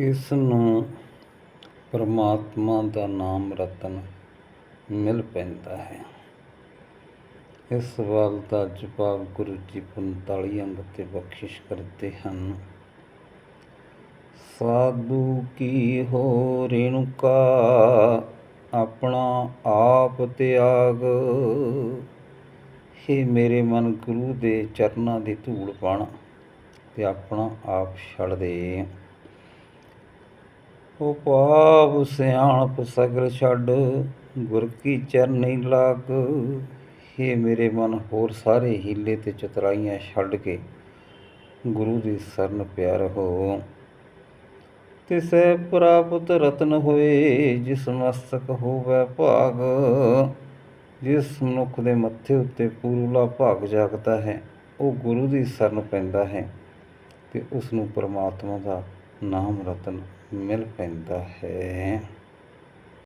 ਇਸ ਨੂੰ ਪਰਮਾਤਮਾ ਦਾ ਨਾਮ ਰਤਨ ਮਿਲ ਪੈਂਦਾ ਹੈ। ਇਸ ਸਵਾਲ ਦਾ ਜਵਾਬ ਗੁਰੂ ਜੀ 45 ਅੰਗ ਤੇ ਬਖਸ਼ਿਸ਼ ਕਰਦੇ ਹਨ। ਸਾਧੂ ਕੀ ਹੋ ਰੇਣੁਕਾ, ਆਪਣਾ ਆਪ ਤਿਆਗ। हे ਮੇਰੇ ਮਨ ਗੁਰੂ ਦੇ ਚਰਨਾਂ ਦੀ ਧੂੜ ਬਣ ਤੇ ਆਪਣਾ ਆਪ ਛੱਡ ਦੇ। ਉਹ ਪਾਪ ਸਿਆਣਪ ਸਗਲ ਛੱਡ, ਗੁਰ ਕੀ ਚਰਨੀ ਲਾਗ। ਹੇ ਮੇਰੇ ਮਨ, ਹੋਰ ਸਾਰੇ ਹੀਲੇ ਤੇ ਚਤਰਾਈਆਂ ਛੱਡ ਕੇ ਗੁਰੂ ਦੀ ਸਰਨ ਪਿਆਰ ਹੋ। ਤਿਸੈ ਪ੍ਰਾਪਤ ਰਤਨ ਹੋਏ, ਜਿਸ ਮਸਤਕ ਹੋਵੇ ਭਾਗ। ਜਿਸ ਮਨੁੱਖ ਦੇ ਮੱਥੇ ਉੱਤੇ ਪੂਰਲਾ ਭਾਗ ਜਾਗਦਾ ਹੈ, ਉਹ ਗੁਰੂ ਦੀ ਸ਼ਰਨ ਪੈਂਦਾ ਹੈ ਤੇ ਉਸ ਨੂੰ ਪਰਮਾਤਮਾ ਦਾ ਨਾਮ ਰਤਨ ਮਿਲ ਪੈਂਦਾ ਹੈ।